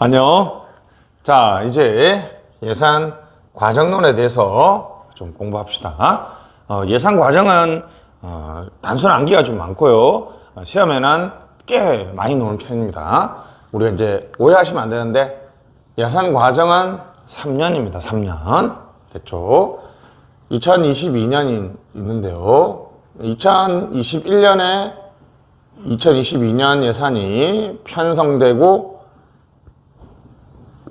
안녕. 자, 이제 예산 과정론에 대해서 좀 공부합시다. 어, 예산 과정은 어, 단순 암기가 좀 많고요. 어, 시험에는 꽤 많이 나오는 편입니다. 우리가 이제 오해하시면 안 되는데 예산 과정은 3년입니다. 3년. 됐죠? 2022년이 있는데요. 2021년에 2022년 예산이 편성되고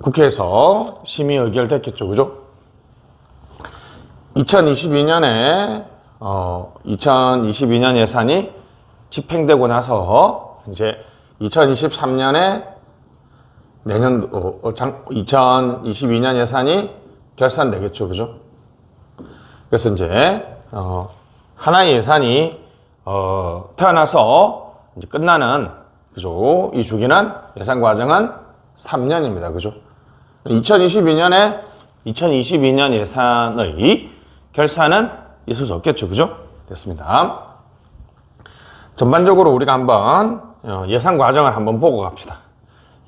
국회에서 심의 의결됐겠죠. 그죠? 2022년에 어, 2022년 예산이 집행되고 나서 이제 2023년에 내년 어, 어, 장, 2022년 예산이 결산되겠죠. 그죠? 그래서 이제 어, 하나의 예산이 어, 태어나서 이제 끝나는 그죠? 이 주기는 예산 과정은 3년입니다. 그죠? 2022년에 2022년 예산의 결산은 있을 수 없겠죠. 그죠? 됐습니다. 전반적으로 우리가 한번 어, 예산 과정을 한번 보고 갑시다.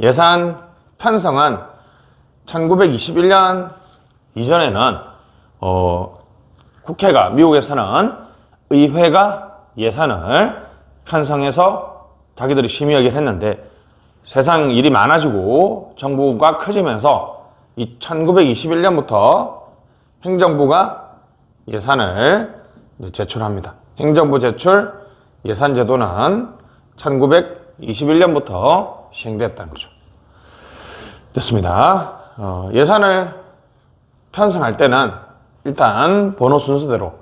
예산 편성은 1921년 이전에는 어, 국회가 미국에서는 의회가 예산을 편성해서 자기들이 심의하기를 했는데 세상 일이 많아지고 정부가 커지면서 이 1921년부터 행정부가 예산을 제출합니다. 행정부 제출 예산 제도는 1921년부터 시행됐다는 거죠. 됐습니다. 어, 예산을 편성할 때는 일단 번호 순서대로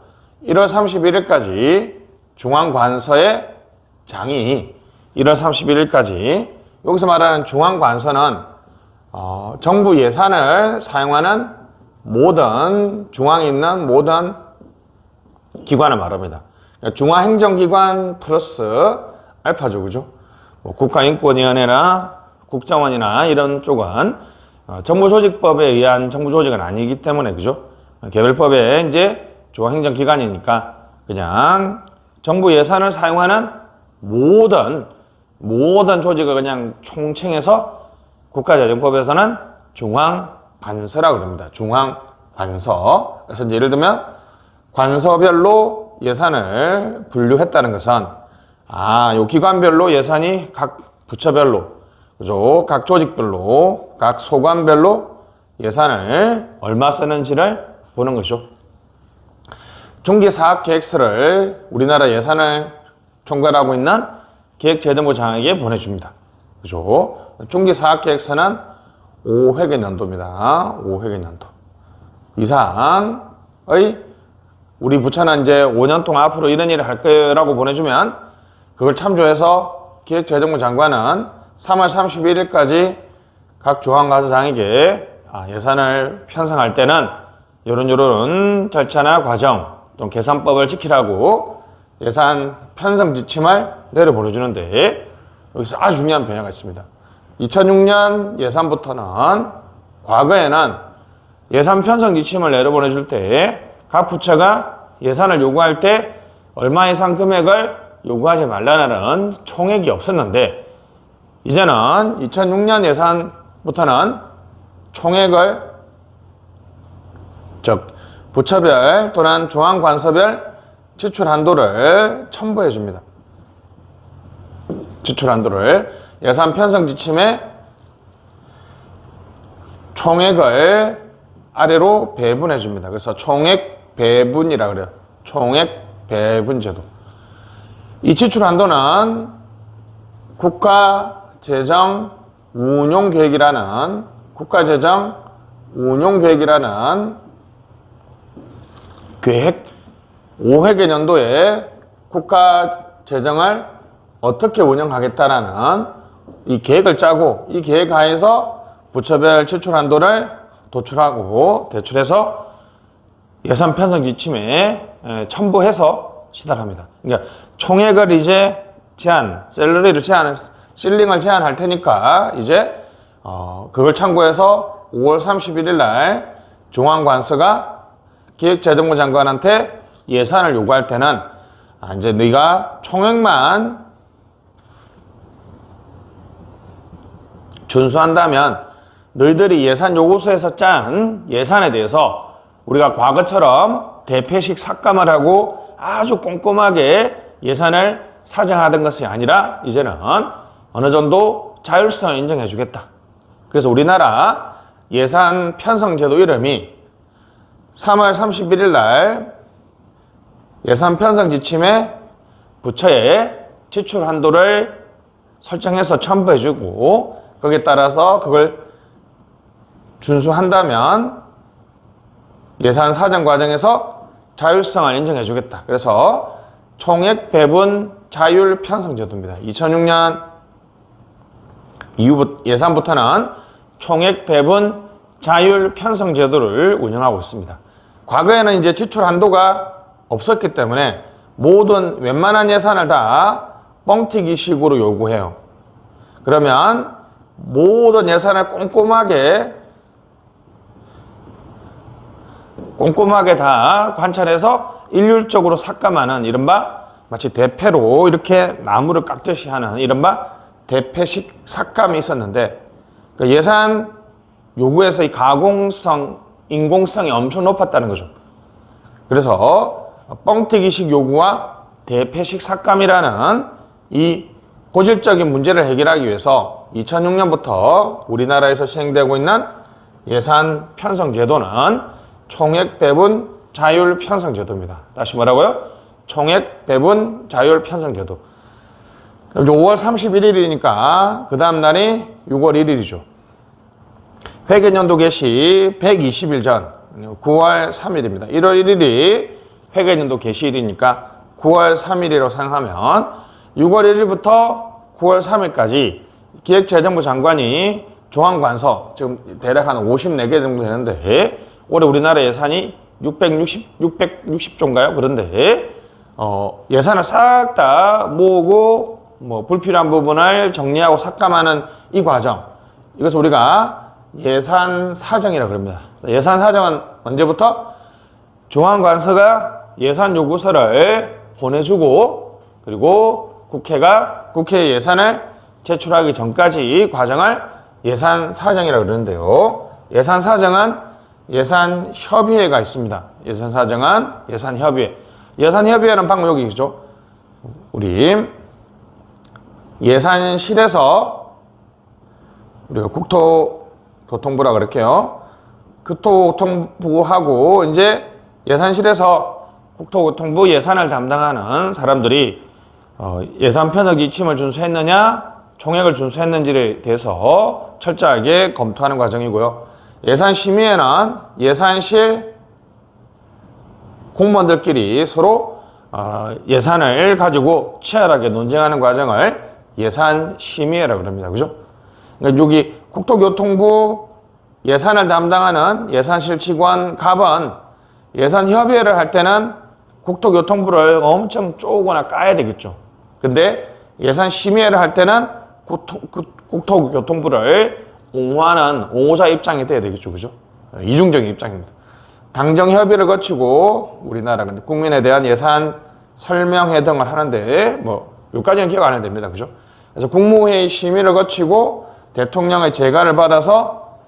1월 31일까지 중앙관서의 장이 1월 31일까지 여기서 말하는 중앙관서는 어, 정부 예산을 사용하는 모든 중앙에 있는 모든 기관을 말합니다. 그러니까 중앙행정기관 플러스 알파죠, 그죠? 뭐 국가인권위원회나 국정원이나 이런 쪽은 어, 정부조직법에 의한 정부조직은 아니기 때문에 그죠? 개별법에 이제 중앙행정기관이니까 그냥 정부 예산을 사용하는 모든 모든 조직을 그냥 총칭해서 국가재정법에서는 중앙관서라고 그럽니다. 중앙관서. 그래서 예를 들면 관서별로 예산을 분류했다는 것은 아, 요 기관별로 예산이 각 부처별로 그죠? 각 조직별로 각 소관별로 예산을 얼마 쓰는지를 보는 것이죠. 중기 사업 계획서를 우리나라 예산을 총괄하고 있는 기획재정부 장에게 보내줍니다. 그죠? 중기 사업 계획서는 5회계 연도입니다. 5회계 연도. 이상의 우리 부처는 이제 5년 동안 앞으로 이런 일을 할 거라고 보내주면 그걸 참조해서 기획재정부 장관은 3월 31일까지 각 조항과서장에게 아, 예산을 편성할 때는 요런 요런 절차나 과정 또 계산법을 지키라고 예산 편성 지침을 내려 보내주는데 여기서 아주 중요한 변화가 있습니다. 2006년 예산부터는 과거에는 예산 편성 지침을 내려 보내줄 때 각 부처가 예산을 요구할 때 얼마 이상 금액을 요구하지 말라는 총액이 없었는데 이제는 2006년 예산부터는 총액을 즉 부처별 또는 중앙관서별 지출 한도를 첨부해 줍니다. 지출 한도를 예산 편성 지침에 총액을 아래로 배분해 줍니다. 그래서 총액 배분이라 그래요. 총액 배분 제도. 이 지출 한도는 국가 재정 운용 계획이라는 국가 재정 운용 계획이라는 계획 5회 개년도에 국가 재정을 어떻게 운영하겠다라는 이 계획을 짜고 이 계획 하에서 부처별 지출 한도를 도출하고 대출해서 예산 편성 지침에 에, 첨부해서 시달합니다. 그러니까 총액을 이제 제한, 셀러리를 제한, 실링을 제한할 테니까 이제 어, 그걸 참고해서 5월 31일 날 중앙관서가 기획재정부 장관한테 예산을 요구할 때는 아, 이제 네가 총액만 준수한다면 너희들이 예산 요구서에서 짠 예산에 대해서 우리가 과거처럼 대패식 삭감을 하고 아주 꼼꼼하게 예산을 사정하던 것이 아니라 이제는 어느 정도 자율성을 인정해 주겠다. 그래서 우리나라 예산 편성 제도 이름이 3월 31일 날 예산 편성 지침에 부처에 지출 한도를 설정해서 첨부해 주고 거기에 따라서 그걸 준수한다면 예산 사정 과정에서 자율성을 인정해 주겠다. 그래서 총액 배분 자율 편성 제도입니다. 2006년 이후 예산부터는 총액 배분 자율 편성 제도를 운영하고 있습니다. 과거에는 이제 지출 한도가 없었기 때문에 모든 웬만한 예산을 다 뻥튀기 식으로 요구해요. 그러면 모든 예산을 꼼꼼하게 꼼꼼하게 다 관찰해서 일률적으로 삭감하는 이른바 마치 대패로 이렇게 나무를 깎듯이 하는 이른바 대패식 삭감이 있었는데 그 예산 요구에서 이 가공성, 인공성이 엄청 높았다는 거죠. 그래서 뻥튀기식 요구와 대패식 삭감이라는 이 고질적인 문제를 해결하기 위해서 2006년부터 우리나라에서 시행되고 있는 예산 편성 제도는 총액 배분 자율 편성 제도입니다. 다시 뭐라고요? 총액 배분 자율 편성 제도. 그럼 이제 5월 31일이니까 그 다음 날이 6월 1일이죠. 회계연도 개시 120일 전 9월 3일입니다. 1월 1일이 회계연도 개시일이니까 9월 3일이라고 생각하면 6월 1일부터 9월 3일까지 기획재정부 장관이 조항관서 지금 대략 한 54개 정도 되는데 올해 우리나라 예산이 660, 660조인가요? 그런데 어, 예산을 싹 다 모으고 뭐 불필요한 부분을 정리하고 삭감하는 이 과정 이것을 우리가 예산 사정이라고 합니다. 예산 사정은 언제부터 중앙관서가 예산 요구서를 보내주고 그리고 국회가 국회 예산을 제출하기 전까지 과정을 예산 사정이라고 그러는데요. 예산 사정은 예산 협의회가 있습니다. 예산 사정은 예산 협의회. 예산 협의회는 방금 여기 있죠. 우리 예산실에서 우리가 국토교통부라 그럴게요. 교토교통부하고 이제 예산실에서 국토교통부 예산을 담당하는 사람들이 어, 예산 편의 기침을 준수했느냐, 총액을 준수했는지에 대해서 철저하게 검토하는 과정이고요. 예산 심의에는 예산실 공무원들끼리 서로 어, 예산을 가지고 치열하게 논쟁하는 과정을 예산 심의회라고 합니다. 그죠? 그러니까 여기 국토교통부 예산을 담당하는 예산실 직원 갑은 예산 협의회를 할 때는 국토교통부를 엄청 쪼거나 까야 되겠죠. 근데 예산 심의회를 할 때는 국토, 국- 국토교통부를 옹호하는 옹호자 입장이 돼야 되겠죠. 그죠? 이중적인 입장입니다. 당정 협의를 거치고 우리나라 국민에 대한 예산 설명회 등을 하는데 뭐 여기까지는 기억 안 해도 됩니다. 그죠? 그래서 국무회의 심의를 거치고 대통령의 재가를 받아서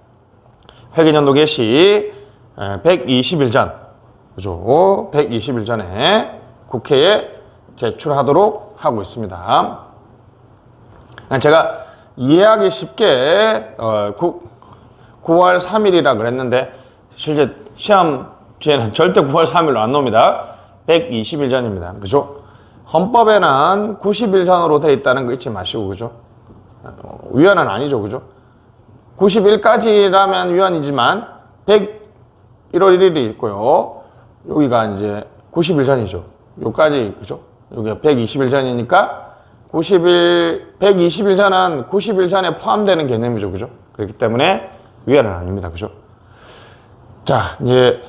회계연도 개시 120일 전 그죠? 120일 전에 국회에 제출하도록 하고 있습니다. 제가 이해하기 쉽게 어, 9, 9월 3일이라 그랬는데 실제 시험지에는 절대 9월 3일로 안 나옵니다. 120일 전입니다. 그죠? 헌법에는 90일 전으로 돼 있다는 거 잊지 마시고 그죠? 어, 위헌은 아니죠. 그죠? 91까지라면 위헌이지만 100 1월 1일이 있고요. 여기가 이제 90일 전이죠. 요까지 그죠? 여기가 120일 전이니까 90일 120일 전은 90일 전에 포함되는 개념이죠. 그죠? 그렇기 때문에 위헌은 아닙니다. 그죠? 자, 이제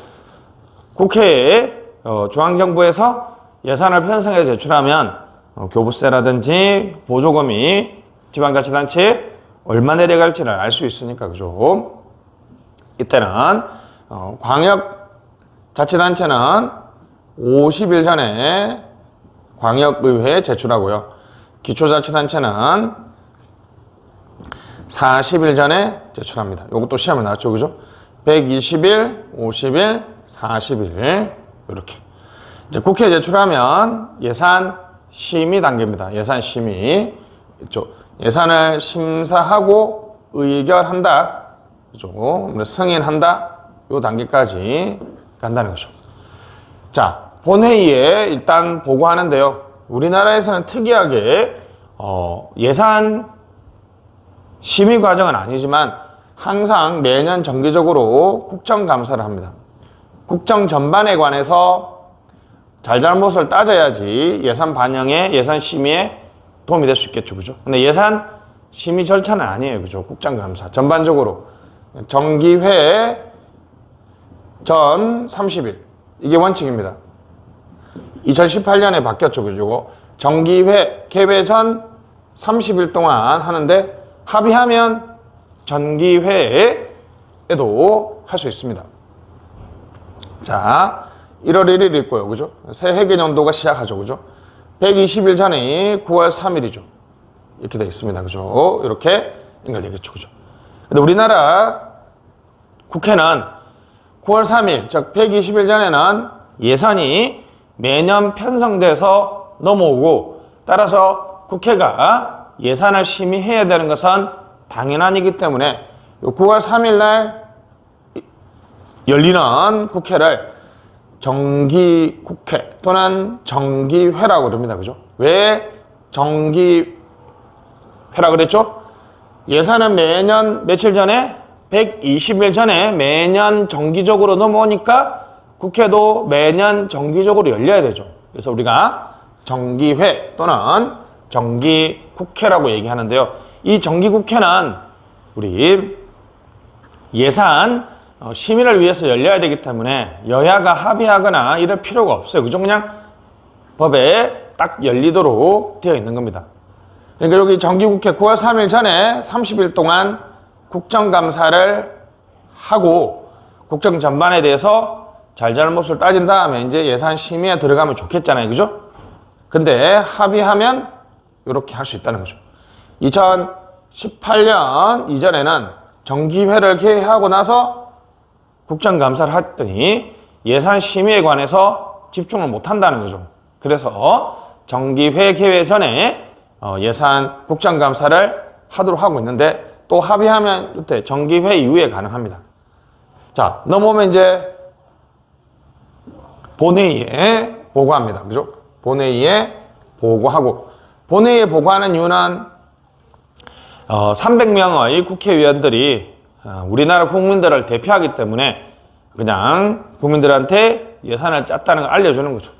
국회에 어, 중앙정부에서 예산을 편성해 제출하면 어, 교부세라든지 보조금이 지방자치단체에 얼마 내려갈지를 알 수 있으니까 그죠? 이때는 어, 광역 자치단체는 50일 전에 광역의회에 제출하고요. 기초자치단체는 40일 전에 제출합니다. 요것도 시험에 나왔죠. 그죠? 120일, 50일, 40일 이렇게. 이제 국회에 제출하면 예산 심의 단계입니다. 예산 심의. 이쪽 예산을 심사하고 의결한다. 그죠? 승인한다. 요 단계까지 간다는 거죠. 자, 본회의에 일단 보고하는데요. 우리나라에서는 특이하게 어, 예산 심의 과정은 아니지만 항상 매년 정기적으로 국정감사를 합니다. 국정 전반에 관해서 잘잘못을 따져야지 예산 반영에 예산 심의에 도움이 될 수 있겠죠. 그죠? 근데 예산 심의 절차는 아니에요. 그죠? 국정감사. 전반적으로 정기회 전 30일. 이게 원칙입니다. 2018년에 바뀌었죠. 그죠? 정기회 개회 전 30일 동안 하는데 합의하면 전기회에도 할 수 있습니다. 자, 1월 1일 있고요. 그죠? 새해 개년도가 시작하죠. 그죠? 120일 전이 9월 3일이죠. 이렇게 되어 있습니다. 그죠? 이렇게 연결되겠죠. 그죠? 근데 우리나라 국회는 9월 3일, 즉 120일 전에는 예산이 매년 편성돼서 넘어오고 따라서 국회가 예산을 심의해야 되는 것은 당연한 이기 때문에 9월 3일 날 열리는 국회를 정기 국회 또는 정기회라고 그럽니다. 그죠? 왜 정기회라 그랬죠? 예산은 매년 며칠 전에 120일 전에 매년 정기적으로 넘어오니까 국회도 매년 정기적으로 열려야 되죠. 그래서 우리가 정기회 또는 정기국회라고 얘기하는데요. 이 정기국회는 우리 예산 어, 심의를 위해서 열려야 되기 때문에 여야가 합의하거나 이럴 필요가 없어요. 그죠? 그냥 법에 딱 열리도록 되어 있는 겁니다. 그러니까 여기 정기국회 9월 3일 전에 30일 동안 국정감사를 하고 국정 전반에 대해서 잘잘못을 따진 다음에 이제 예산 심의에 들어가면 좋겠잖아요. 그죠? 근데 합의하면 이렇게 할 수 있다는 거죠. 2018년 이전에는 정기회를 개회하고 나서 국정감사를 했더니 예산 심의에 관해서 집중을 못 한다는 거죠. 그래서 정기회 개회 전에 어, 예산 국정감사를 하도록 하고 있는데 또 합의하면 이때 정기회 이후에 가능합니다. 자, 넘어오면 이제 본회의에 보고합니다. 그죠? 본회의에 보고하고 본회의에 보고하는 이유는 어, 300명의 국회의원들이 어, 우리나라 국민들을 대표하기 때문에 그냥 국민들한테 예산을 짰다는 걸 알려주는 거죠.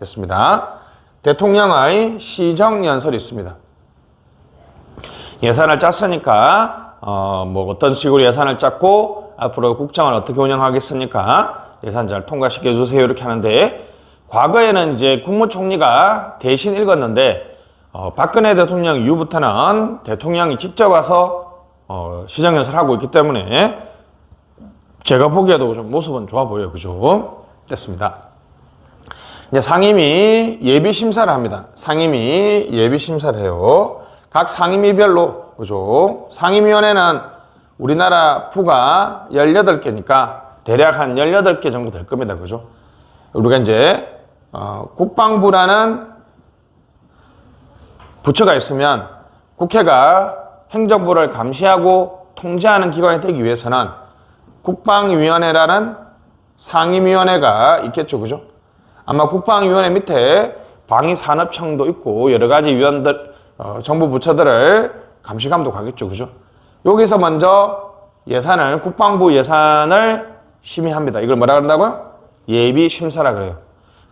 됐습니다. 대통령의 시정연설이 있습니다. 예산을 짰으니까 어, 뭐 어떤 식으로 예산을 짰고 앞으로 국정을 어떻게 운영하겠습니까? 예산 잘 통과시켜 주세요 이렇게 하는데 과거에는 이제 국무총리가 대신 읽었는데 어, 박근혜 대통령 이후부터는 대통령이 직접 와서 어, 시정연설을 하고 있기 때문에 제가 보기에도 좀 모습은 좋아 보여요. 그죠? 됐습니다. 이제 상임위 예비 심사를 합니다. 상임위 예비 심사를 해요. 각 상임위별로 그죠? 상임위원회는 우리나라 부가 18개니까 대략 한 18개 정도 될 겁니다. 그죠? 우리가 이제 어, 국방부라는 부처가 있으면 국회가 행정부를 감시하고 통제하는 기관이 되기 위해서는 국방위원회라는 상임위원회가 있겠죠. 그죠? 아마 국방위원회 밑에 방위산업청도 있고 여러 가지 위원들, 어, 정부 부처들을 감시 감독하겠죠. 그죠? 여기서 먼저 예산을, 국방부 예산을 심의합니다. 이걸 뭐라 그런다고요? 예비 심사라 그래요.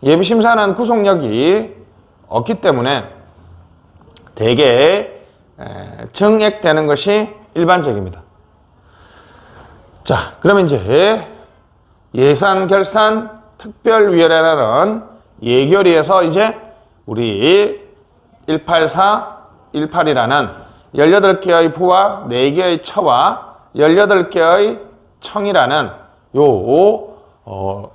예비 심사는 구속력이 없기 때문에 대개 에, 증액되는 것이 일반적입니다. 자, 그러면 이제 예산 결산 특별위원회라는 예결위에서 이제 우리 184, 18이라는 18개의 부와 4개의 처와 18개의 청이라는 요, 어,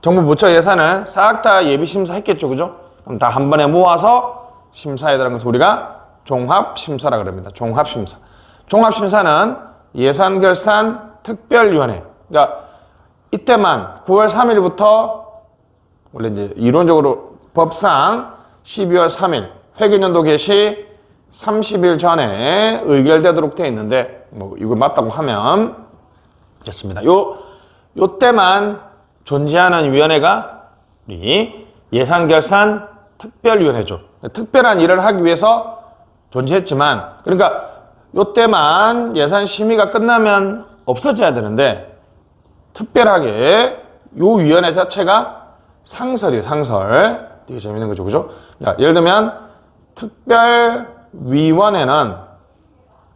정부 부처 예산을 싹 다 예비 심사했겠죠. 그죠? 그럼 다 한 번에 모아서 심사해야 되는 것을 우리가 종합 심사라 그럽니다. 종합 심사. 종합 심사는 예산 결산 특별 위원회. 그러니까 이때만 9월 3일부터 원래 이제 이론적으로 법상 12월 3일 회계연도 개시 30일 전에 의결되도록 되어 있는데 뭐 이거 맞다고 하면 됐습니다. 요 요때만 존재하는 위원회가 우리 예산결산 특별위원회죠. 특별한 일을 하기 위해서 존재했지만 그러니까 요때만 예산 심의가 끝나면 없어져야 되는데 특별하게 요 위원회 자체가 상설이에요, 상설. 되게 재밌는 거죠, 그죠? 자, 예를 들면 특별 위원회는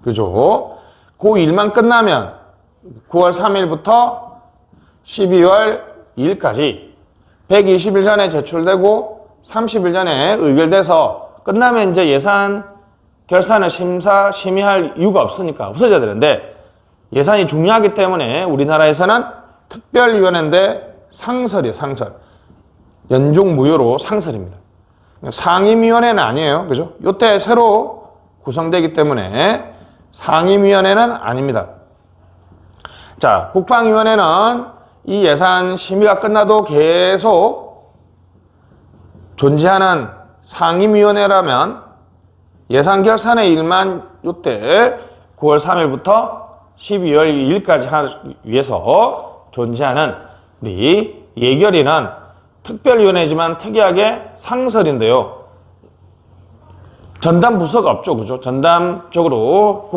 그죠? 그 일만 끝나면 9월 3일부터 12월 2일까지 120일 전에 제출되고 30일 전에 의결돼서 끝나면 이제 예산 결산을 심사 심의할 이유가 없으니까 없어져야 되는데 예산이 중요하기 때문에 우리나라에서는 특별위원회인데 상설이에요, 상설. 연중 무효로 상설입니다. 상임위원회는 아니에요. 그죠? 요때 새로 구성되기 때문에 상임위원회는 아닙니다. 자, 국방위원회는 이 예산 심의가 끝나도 계속 존재하는 상임위원회라면 예산 결산의 일만 요때 9월 3일부터 12월 2일까지 하기 위해서 존재하는 우리 예결위는 특별위원회지만 특이하게 상설인데요. 전담 부서가 없죠. 그죠? 전담적으로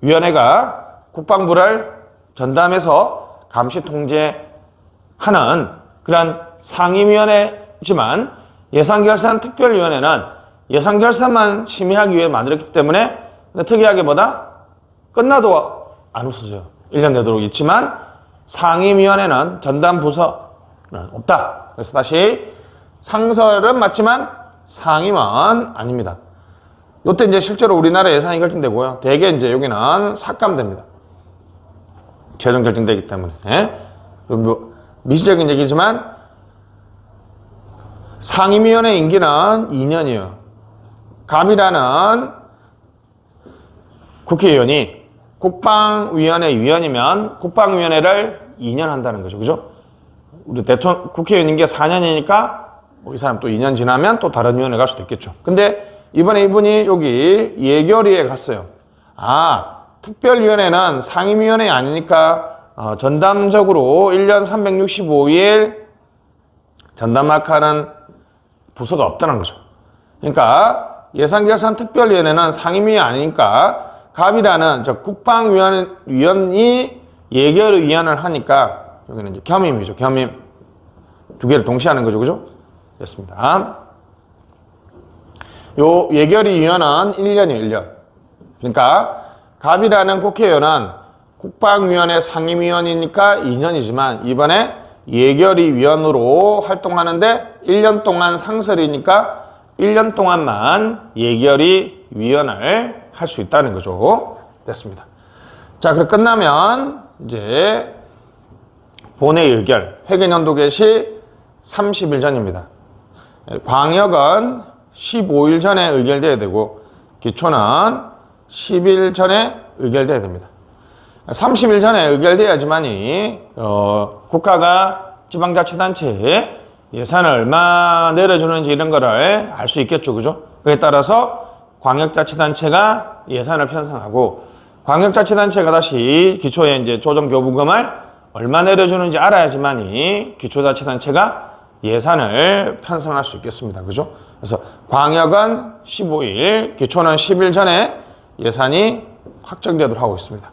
국방위원회가 국방부를 전담해서 감시 통제하는 그런 상임위원회지만 예산결산 특별위원회는 예산결산만 심의하기 위해 만들었기 때문에 특이하게 뭐다? 끝나도 안 없어져요. 1년 되도록 있지만 상임위원회는 전담 부서 없다. 그래서 다시 상설은 맞지만 상임은 아닙니다. 요때 이제 실제로 우리나라 예산이 결정되고요. 대개 이제 여기는 삭감됩니다. 최종 결정되기 때문에. 예? 뭐 미시적인 얘기지만 상임위원회 임기는 2년이에요. 감이라는 국회의원이 국방위원회 위원이면 국방위원회를 2년 한다는 거죠. 그죠? 우리 대통령, 국회의원 임기가 4년이니까 이 사람 또 2년 지나면 또 다른 위원회 갈 수도 있겠죠. 근데 이번에 이분이 여기 예결위에 갔어요. 아, 특별위원회는 상임위원회 아니니까 어, 전담적으로 1년 365일 전담학하는 부서가 없다는 거죠. 그러니까 예산결산 특별위원회는 상임위 아니니까 갑이라는 저 국방위원이 예결위원을 하니까 여기는 이제 겸임이죠. 겸임. 두 개를 동시에 하는 거죠. 그죠? 됐습니다. 요 예결위 위원은 1년이에요. 1년. 그러니까 갑이라는 국회의원은 국방위원회 상임위원이니까 2년이지만 이번에 예결위 위원으로 활동하는데 1년 동안 상설이니까 1년 동안만 예결위 위원을 할 수 있다는 거죠. 됐습니다. 자, 그럼 끝나면 이제 본회 의결, 회계연도 개시 30일 전입니다. 광역은 15일 전에 의결돼야 되고 기초는 10일 전에 의결돼야 됩니다. 30일 전에 의결돼야지만이 어, 국가가 지방자치단체에 예산을 얼마 내려주는지 이런 거를 알 수 있겠죠. 그죠? 그에 따라서 광역자치단체가 예산을 편성하고 광역자치단체가 다시 기초에 이제 조정교부금을 얼마 내려주는지 알아야지만이 기초자치단체가 예산을 편성할 수 있겠습니다. 그죠? 그래서 광역은 15일, 기초는 10일 전에 예산이 확정되도록 하고 있습니다.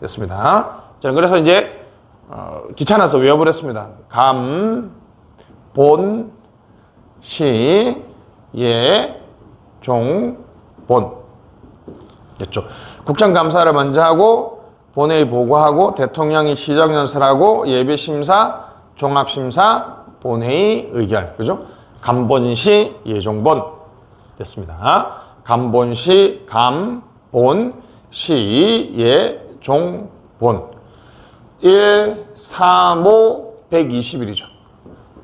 됐습니다. 저는 그래서 이제 어, 귀찮아서 외워버렸습니다. 감, 본, 시, 예, 종, 본. 됐죠. 국정감사를 먼저 하고 본회의 보고하고 대통령이 시정연설하고 예비심사, 종합심사, 본회의 의결. 그죠? 감본시, 예종본. 됐습니다. 감본시, 감, 본, 시, 예, 종, 본. 1, 3, 5, 120일이죠.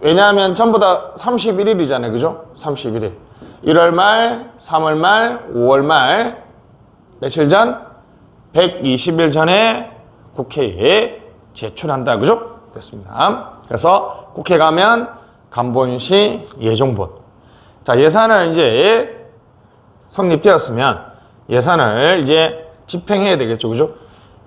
왜냐하면 전부 다 31일이잖아요. 그죠? 31일. 1월 말, 3월 말, 5월 말, 며칠 전? 120일 전에 국회에 제출한다. 그죠? 됐습니다. 그래서 국회 가면 간본시 예정본. 자, 예산을 이제 성립되었으면 예산을 이제 집행해야 되겠죠. 그죠?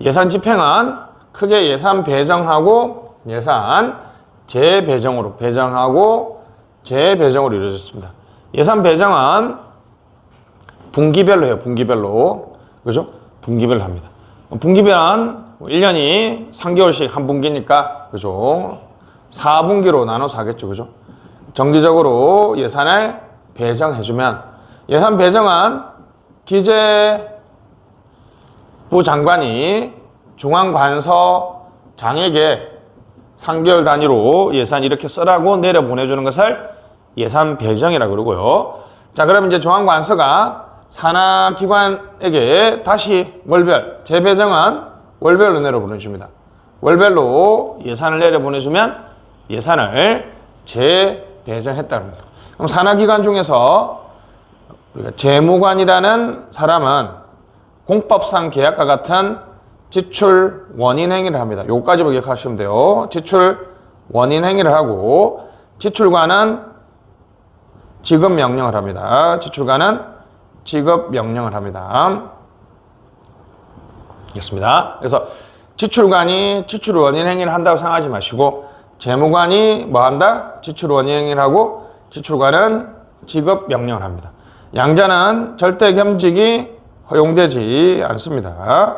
예산 집행은 크게 예산 배정하고 예산 재배정으로 배정하고 재배정으로 이루어졌습니다. 예산 배정은 분기별로 해요. 분기별로. 그죠? 분기별로 합니다. 분기별은 1년이 3개월씩 한 분기니까 그죠? 4분기로 나눠서 하겠죠. 그죠? 정기적으로 예산을 배정해 주면 예산 배정은 기재부 장관이 중앙관서 장에게 3개월 단위로 예산 이렇게 쓰라고 내려 보내주는 것을 예산 배정이라 그러고요. 자, 그럼 이제 중앙관서가 산하기관에게 다시 월별, 재배정은 월별로 내려 보내줍니다. 월별로 예산을 내려 보내주면 예산을 재배정했다 합니다. 그럼 산하기관 중에서 우리가 재무관이라는 사람은 공법상 계약과 같은 지출 원인 행위를 합니다. 요까지 기억하시면 돼요. 지출 원인 행위를 하고 지출관은 지급 명령을 합니다. 지출관은 지급 명령을 합니다. 됐습니다. 그래서 지출관이 지출 원인 행위를 한다고 생각하지 마시고 재무관이 뭐 한다? 지출 원인 행위를 하고 지출관은 지급 명령을 합니다. 양자는 절대 겸직이 허용되지 않습니다.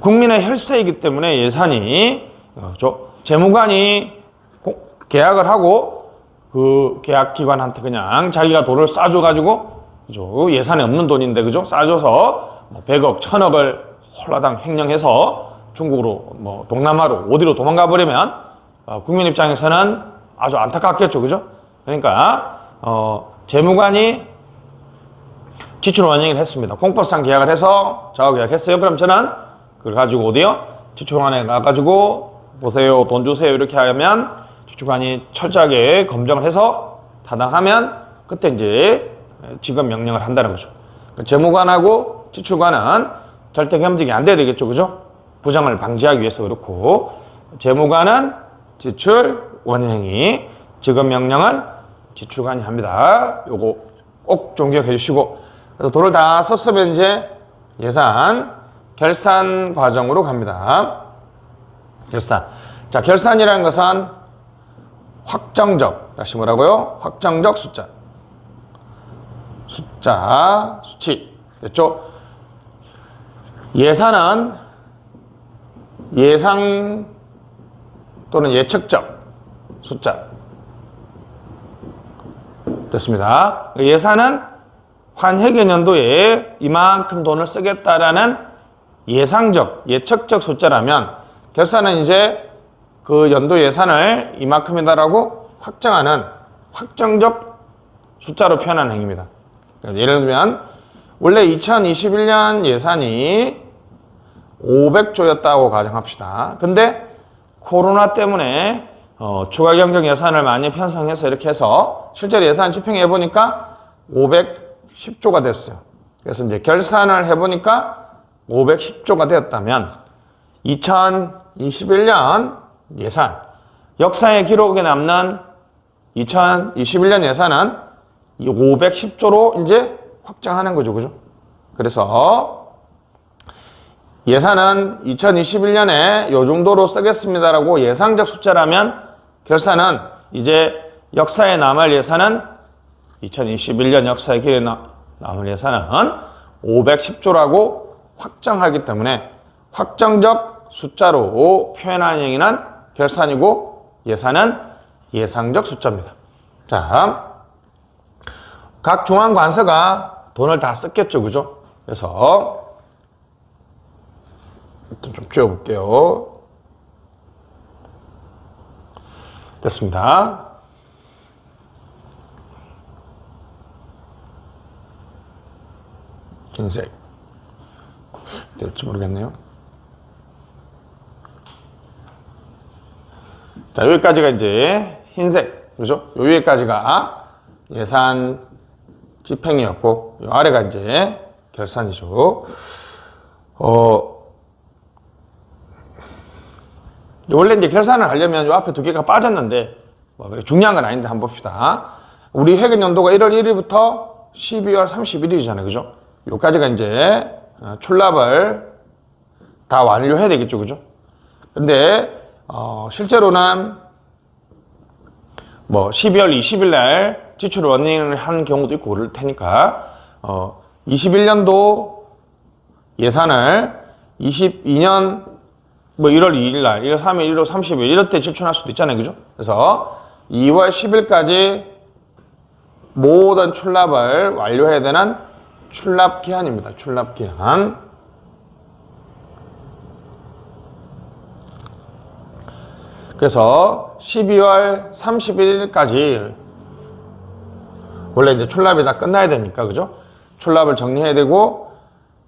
국민의 혈세이기 때문에 예산이 그렇죠? 재무관이 계약을 하고 그 계약 기관한테 그냥 자기가 돈을 싸줘 가지고 그죠? 예산에 없는 돈인데 그죠? 싸줘서 뭐 100억, 1000억을 홀라당 횡령해서 중국으로 뭐 동남아로 어디로 도망가 버리면 어, 국민 입장에서는 아주 안타깝겠죠, 그죠? 그러니까 어, 재무관이 지출 원행을 했습니다. 공법상 계약을 해서 저하고 계약했어요. 그럼 저는 그걸 가지고 어디요? 지출관에 가가지고 보세요, 돈 주세요 이렇게 하면 지출관이 철저하게 검증을 해서 타당하면 그때 이제 지급 명령을 한다는 거죠. 그러니까 재무관하고 지출관은 절대 겸직이 안 돼야 되겠죠, 그죠? 부정을 방지하기 위해서 그렇고 재무관은 지출 원행이 지급 명령은 지출관이 합니다. 요거 꼭 종기해 주시고 그래서 돈을 다 썼으면 이제 예산 결산 과정으로 갑니다. 결산. 자, 결산이라는 것은 확정적, 다시 뭐라고요? 확정적 숫자. 숫자, 수치. 됐죠? 예산은 예상 또는 예측적 숫자. 됐습니다. 예산은 환회계년도에 이만큼 돈을 쓰겠다라는 예상적, 예측적 숫자라면 결산은 이제 그 연도 예산을 이만큼이다라고 확정하는 확정적 숫자로 표현하는 행위입니다. 예를 들면 원래 2021년 예산이 500조였다고 가정합시다. 근데 코로나 때문에 어, 추가 경정 예산을 많이 편성해서 이렇게 해서 실제로 예산 집행해 보니까 510조가 됐어요. 그래서 이제 결산을 해 보니까 510조가 되었다면 2021년 예산 역사의 기록에 남는 2021년 예산은 이 510조로 이제 확장하는 거죠. 그죠? 그래서 예산은 2021년에 요 정도로 쓰겠습니다라고 예상적 숫자라면 결산은 이제 역사에 남을 예산은 2021년 역사의 길에 남을 예산은 510조라고 확정하기 때문에 확정적 숫자로 표현하는 행위는 결산이고 예산은 예상적 숫자입니다. 자, 각 중앙관서가 돈을 다 썼겠죠, 그죠? 그래서 일단 좀 지워볼게요. 됐습니다. 흰색. 될지 모르겠네요. 자, 여기까지가 이제 흰색. 그죠? 여기까지가 예산 집행이었고, 이 아래가 이제 결산이죠. 어, 원래 이제 결산을 하려면 요 앞에 두 개가 빠졌는데, 뭐, 그래 중요한 건 아닌데 한번 봅시다. 우리 회계 연도가 1월 1일부터 12월 31일이잖아요. 그죠? 요까지가 이제 어, 출납을 다 완료해야 되겠죠. 그죠? 근데, 어, 실제로는 뭐 12월 20일 날 지출 원인을 한 경우도 있고 그럴 테니까, 어, 21년도 예산을 22년 뭐 1월 2일 날, 1월 3일, 1월 30일 이럴 때 지출할 수도 있잖아요. 그죠? 그래서 2월 10일까지 모든 출납을 완료해야 되는 출납 기한입니다. 출납 기한. 그래서 12월 31일까지 원래 이제 출납이 다 끝나야 되니까 그죠? 출납을 정리해야 되고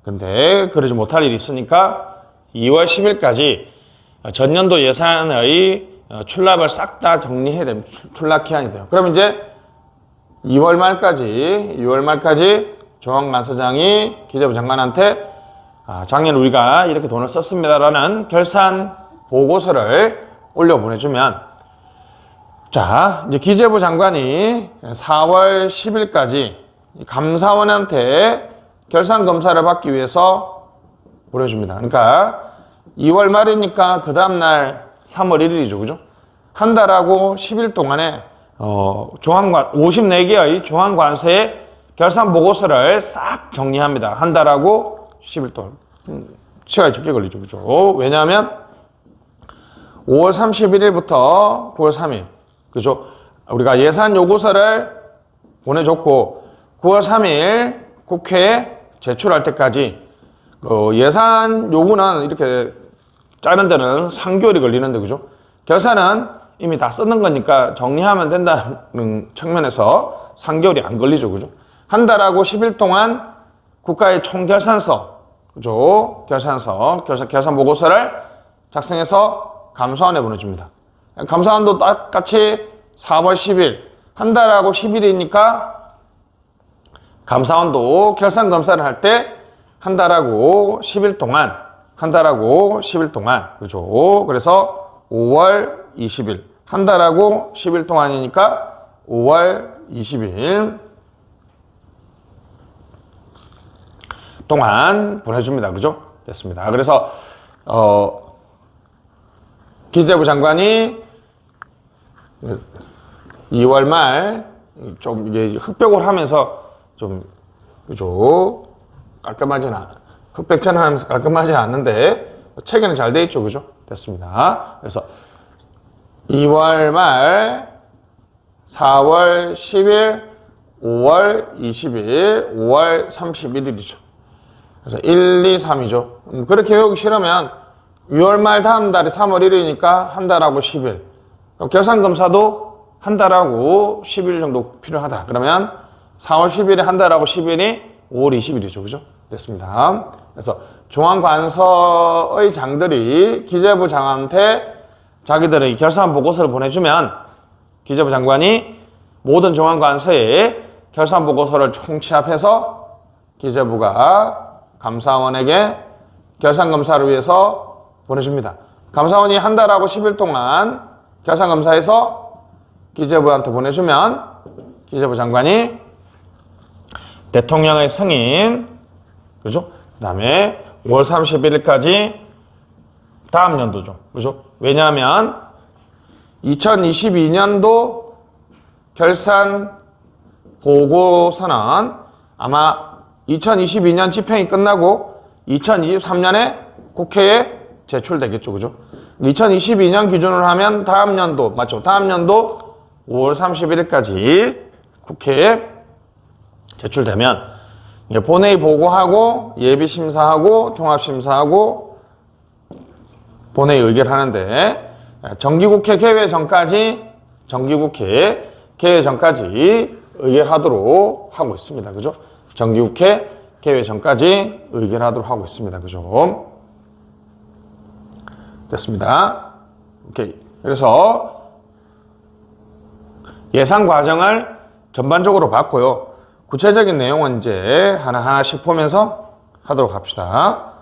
근데 그러지 못할 일이 있으니까 2월 10일까지 전년도 예산의 출납을 싹 다 정리해야 됩니다. 출- 출납 기한이 돼요. 그럼 이제 2월 말까지 2월 말까지 조항간서장이 기재부 장관한테 아, 작년 우리가 이렇게 돈을 썼습니다라는 결산 보고서를 올려 보내주면 자 이제 기재부 장관이 4월 10일까지 감사원한테 결산 검사를 받기 위해서 보내줍니다. 그러니까 2월 말이니까 그 다음날 3월 1일이죠. 그죠? 한 달하고 10일 동안에 어, 중앙관 54개의 중앙관세의 결산 보고서를 싹 정리합니다. 한 달하고 10일 동안. 음, 시간이 적게 걸리죠. 그죠? 왜냐하면 5월 31일부터 9월 3일. 그죠? 우리가 예산 요구서를 보내줬고 9월 3일 국회에 제출할 때까지 어, 예산 요구는 이렇게 짜는 데는 3개월이 걸리는데 그죠? 결산은 이미 다 쓰는 거니까 정리하면 된다는 측면에서 3개월이 안 걸리죠. 그죠? 한 달하고 10일 동안 국가의 총결산서, 그죠? 결산서, 결산, 결산 보고서를 작성해서 감사원에 보내줍니다. 감사원도 똑같이 4월 10일, 한 달하고 10일이니까 감사원도 결산 검사를 할 때 한 달하고 10일 동안, 한 달하고 10일 동안, 그죠? 그래서 5월 20일, 한 달하고 10일 동안이니까 5월 20일 동안 보내줍니다. 그죠? 됐습니다. 그래서, 어, 기재부 장관이 2월 말 좀 이게 흑백을 하면서 좀 그죠? 깔끔하진 않 흑백처럼 하면서 깔끔하지 않는데 체계는 잘 돼 있죠 그죠? 됐습니다. 그래서 2월 말 4월 10일 5월 20일 5월 31일이죠. 그래서 1, 2, 3이죠. 그렇게 외우기 싫으면 6월 말 다음 달이 3월 1일이니까 한 달하고 10일. 그럼 결산 검사도 한 달하고 10일 정도 필요하다. 그러면 4월 10일에 한 달하고 10일이 5월 20일이죠. 그죠? 됐습니다. 그래서 중앙관서의 장들이 기재부 장한테 자기들의 결산 보고서를 보내주면 기재부 장관이 모든 중앙관서의 결산 보고서를 총치합해서 기재부가 감사원에게 결산 검사를 위해서 보내줍니다. 감사원이 한 달하고 10일 동안 결산 검사해서 기재부한테 보내주면 기재부 장관이 대통령의 승인, 그죠? 그 다음에 5월 31일까지 다음 연도죠. 그죠? 왜냐하면 2022년도 결산 보고서는 아마 2022년 집행이 끝나고 2023년에 국회에 제출되겠죠. 그죠? 2022년 기준으로 하면 다음 연도, 맞죠? 다음 연도 5월 31일까지 국회에 제출되면 본회의 보고하고 예비 심사하고 종합 심사하고 본회의 의결하는데 정기국회 개회 전까지 정기국회 개회 전까지 의결하도록 하고 있습니다. 그죠? 정기국회 개회 전까지 의결하도록 하고 있습니다. 그죠? 됐습니다. 오케이. 그래서 예산 과정을 전반적으로 봤고요. 구체적인 내용은 이제 하나하나씩 보면서 하도록 합시다.